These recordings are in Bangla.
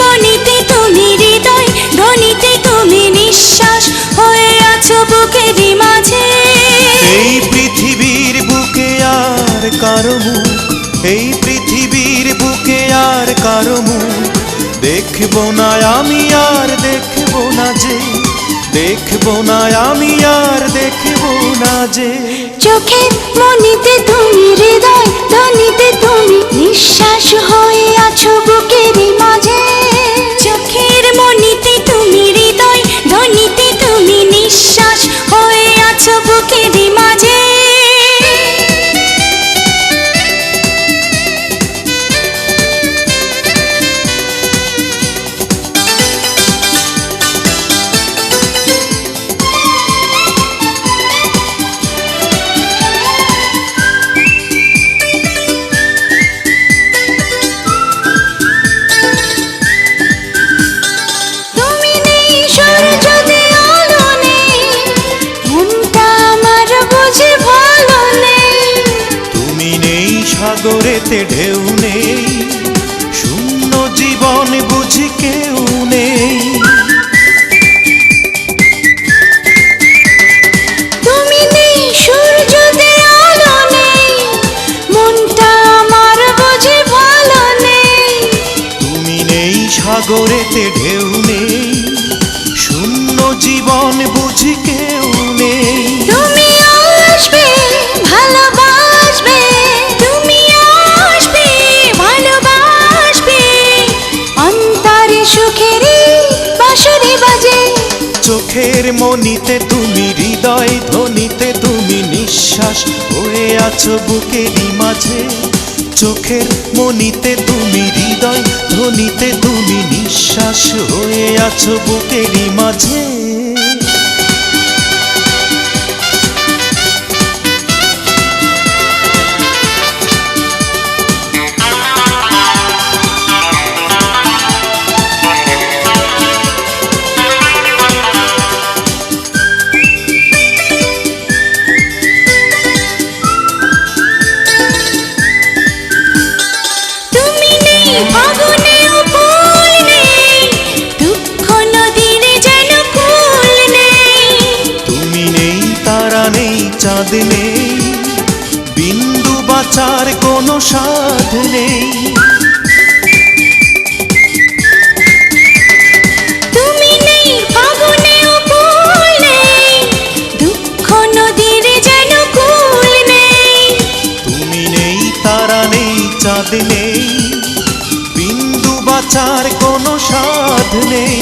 মনিতে তুমি হৃদয় ধ্বনিতে তুমি নিঃশ্বাস হয়ে আছো বুকেরই মাঝে। এই পৃথিবীর বুকে আর কারও মুখ এই পৃথিবীর বুকে আর কারও মুখ। দেখব না আমি আর দেখব না যে দেখব না আমি আর দেখব না যে। চোখের মনিতে তুমি হৃদয় ধ্বনিতে তুমি নিঃশ্বাস হয়ে সাগরেতে ঢেউ নেই শূন্য জীবন বুঝি কেউ নেই সাগরেতে ঢেউ নেই শূন্য জীবন বুঝি কেউ নেই। চোখের মনিতে তুমি হৃদয় ধনিতে তুমি নিঃশ্বাস হয়ে আছো বুকেরই মাঝে। চোখের মনিতে তুমি হৃদয়, ধ্বনিতে তুমি নিঃশ্বাস হয়ে আছো বুকেরই মাঝে। চাঁদ নেই বিন্দু বাঁচার কোনো সাধ নেই। চাঁদ নেই বিন্দু বাঁচার কোনো সাধ নেই।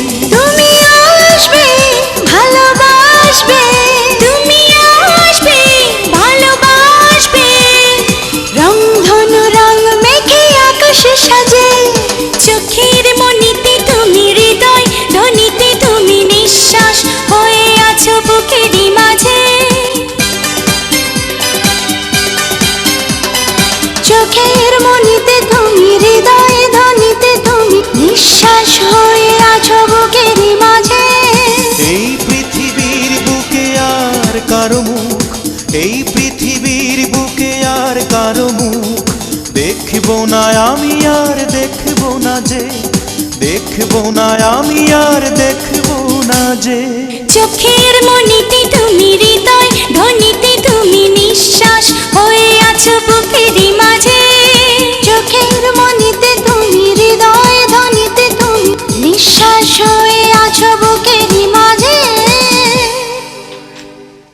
পৃথিবীর বুকে আর কারও মুখ দেখব না আমি আর দেখব না যে, দেখব না আমি আর দেখব না যে। চোখের মনিতে তুমি হৃদয়